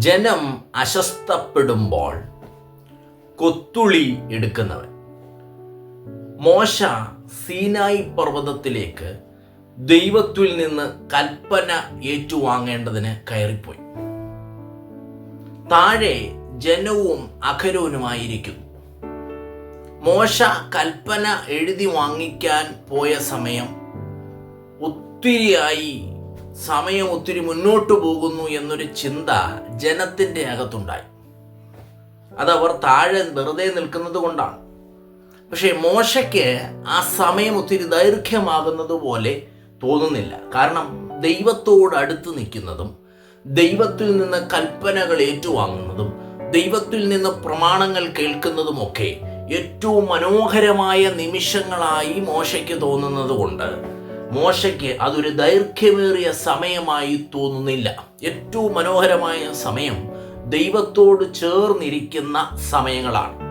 ജനം അശ്വസ്തപ്പെടുമ്പോൾ കൊത്തുളി എടുക്കുന്നവൻ. മോശ സീനായി പർവതത്തിലേക്ക് ദൈവത്തിൽ നിന്ന് കൽപ്പന ഏറ്റുവാങ്ങേണ്ടതിന് കയറിപ്പോയി. താഴെ ജനവും അഖരോനുമായിരിക്കുന്നു. മോശ കൽപ്പന എഴുതി വാങ്ങിക്കാൻ പോയ സമയം ഒത്തിരിയായി സമയം ഒത്തിരി മുന്നോട്ട് പോകുന്നു എന്നൊരു ചിന്ത ജനത്തിന്റെ അകത്തുണ്ടായി. അതവർ താഴെ വെറുതെ നിൽക്കുന്നത് കൊണ്ടാണ്. പക്ഷേ മോശയ്ക്ക് ആ സമയം ഒത്തിരി ദൈർഘ്യമാകുന്നത് പോലെ തോന്നുന്നില്ല. കാരണം ദൈവത്തോട് അടുത്ത് നിൽക്കുന്നതും ദൈവത്തിൽ നിന്ന് കൽപ്പനകൾ ഏറ്റുവാങ്ങുന്നതും ദൈവത്തിൽ നിന്ന് പ്രമാണങ്ങൾ കേൾക്കുന്നതുമൊക്കെ ഏറ്റവും മനോഹരമായ നിമിഷങ്ങളായി മോശയ്ക്ക് തോന്നുന്നത് കൊണ്ട് മോശയ്ക്ക് അതൊരു ദൈർഘ്യമേറിയ സമയമായി തോന്നുന്നില്ല. ഏറ്റവും മനോഹരമായ സമയം ദൈവത്തോട് ചേർന്നിരിക്കുന്ന സമയങ്ങളാണ്.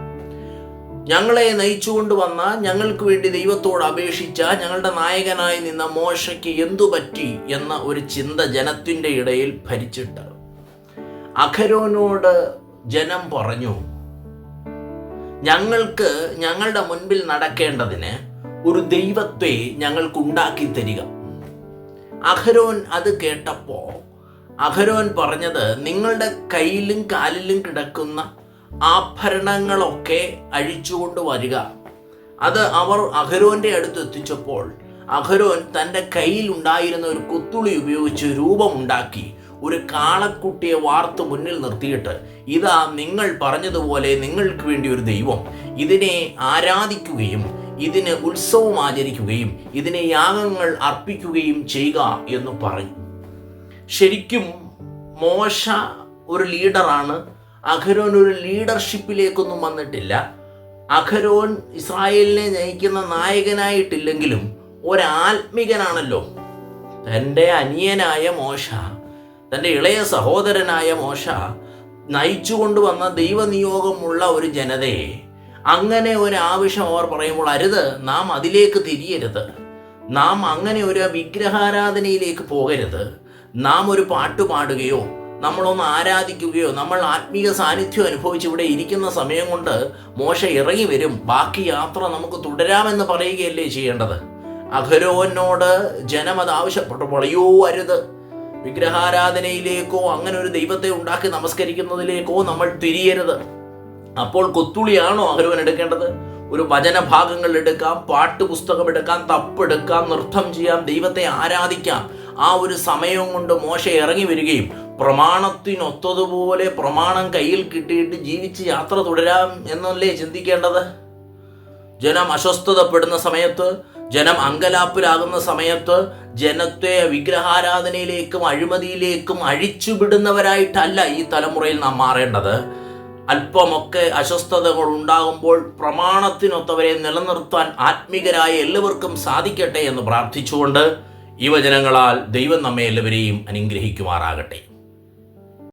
ഞങ്ങളെ നയിച്ചുകൊണ്ട് വന്ന ഞങ്ങൾക്ക് വേണ്ടി ദൈവത്തോട് അപേക്ഷിച്ച ഞങ്ങളുടെ നായകനായി നിന്ന മോശയ്ക്ക് എന്തു പറ്റി എന്ന ഒരു ചിന്ത ജനത്തിന്റെ ഇടയിൽ ഭരിച്ചിട്ട് അഖരോനോട് ജനം പറഞ്ഞു ഞങ്ങൾക്ക് ഞങ്ങളുടെ മുൻപിൽ നടക്കേണ്ടതിന് ഒരു ദൈവത്തെ ഞങ്ങൾക്ക് ഉണ്ടാക്കി തരിക. അഹരോൻ അത് കേട്ടപ്പോൾ അഹരോൻ പറഞ്ഞത് നിങ്ങളുടെ കയ്യിലും കാലിലും കിടക്കുന്ന ആഭരണങ്ങളൊക്കെ അഴിച്ചുകൊണ്ട് വരിക. അത് അവർ അഹരോന്റെ അടുത്ത് എത്തിച്ചപ്പോൾ അഹരോൻ തന്റെ കയ്യിൽ ഉണ്ടായിരുന്ന ഒരു കുത്തുളി ഉപയോഗിച്ച് രൂപമുണ്ടാക്കി ഒരു കാളക്കുട്ടിയെ വാർത്ത് മുന്നിൽ നിർത്തിയിട്ട് ഇതാ നിങ്ങൾ പറഞ്ഞതുപോലെ നിങ്ങൾക്ക് വേണ്ടി ഒരു ദൈവം. ഇതിനെ ആരാധിക്കുകയും ഇതിന് ഉത്സവം ആചരിക്കുകയും ഇതിനെ യാഗങ്ങൾ അർപ്പിക്കുകയും ചെയ്യുക എന്ന് പറഞ്ഞു ശരിക്കും മോശ ഒരു ലീഡറാണ്. അഖരോൻ ഒരു ലീഡർഷിപ്പിലേക്കൊന്നും വന്നിട്ടില്ല. അഖരോൻ ഇസ്രായേലിനെ നയിക്കുന്ന നായകനായിട്ടില്ലെങ്കിലും ഒരാത്മികനാണല്ലോ. തന്റെ അനിയനായ മോശ തന്റെ ഇളയ സഹോദരനായ മോശ നയിച്ചു കൊണ്ടുവന്ന ദൈവനിയോഗമുള്ള ഒരു ജനതയെ അങ്ങനെ ഒരു ആവശ്യം അവർ പറയുമ്പോൾ അരുത് നാം അതിലേക്ക് തിരിയരുത്. നാം അങ്ങനെ ഒരു വിഗ്രഹാരാധനയിലേക്ക് പോകരുത്. നാം ഒരു പാട്ട് പാടുകയോ നമ്മളൊന്ന് ആരാധിക്കുകയോ നമ്മൾ ആത്മീയ സാന്നിധ്യം അനുഭവിച്ച് ഇവിടെ ഇരിക്കുന്ന സമയം കൊണ്ട് മോശ ഇറങ്ങി വരും. ബാക്കി യാത്ര നമുക്ക് തുടരാമെന്ന് പറയുകയല്ലേ ചെയ്യേണ്ടത്? അഖരോനോട് ജനം അത് ആവശ്യപ്പെട്ടപ്പോൾ അയ്യോ അരുത്. വിഗ്രഹാരാധനയിലേക്കോ അങ്ങനെ ഒരു ദൈവത്തെ ഉണ്ടാക്കി നമസ്കരിക്കുന്നതിലേക്കോ നമ്മൾ തിരിയരുത്. അപ്പോൾ കൊത്തുളിയാണോ അഹരോൻ എടുക്കേണ്ടത്? ഒരു വചന ഭാഗങ്ങൾ എടുക്കാം പാട്ട് പുസ്തകം എടുക്കാം തപ്പെടുക്കാം നൃത്തം ചെയ്യാം ദൈവത്തെ ആരാധിക്കാം. ആ ഒരു സമയം കൊണ്ട് മോശ ഇറങ്ങി വരികയും പ്രമാണത്തിനൊത്തതുപോലെ പ്രമാണം കയ്യിൽ കിട്ടിയിട്ട് ജീവിച്ച് യാത്ര തുടരാം എന്നല്ലേ ചിന്തിക്കേണ്ടത്? ജനം അസ്വസ്ഥതപ്പെടുന്ന സമയത്ത് ജനം അങ്കലാപ്പിലാകുന്ന സമയത്ത് ജനത്തെ വിഗ്രഹാരാധനയിലേക്കും അഴിമതിയിലേക്കും അഴിച്ചുവിടുന്നവരായിട്ടല്ല ഈ തലമുറയിൽ നാം മാറേണ്ടത്. അല്പമൊക്കെ അസ്വസ്ഥതകൾ ഉണ്ടാകുമ്പോൾ പ്രമാണത്തിനൊത്തവരെ നിലനിർത്താൻ ആത്മീകരായ എല്ലാവർക്കും സാധിക്കട്ടെ എന്ന് പ്രാർത്ഥിച്ചുകൊണ്ട് യുവജനങ്ങളാൽ ദൈവം നമ്മെ എല്ലാവരെയും അനുഗ്രഹിക്കുമാറാകട്ടെ.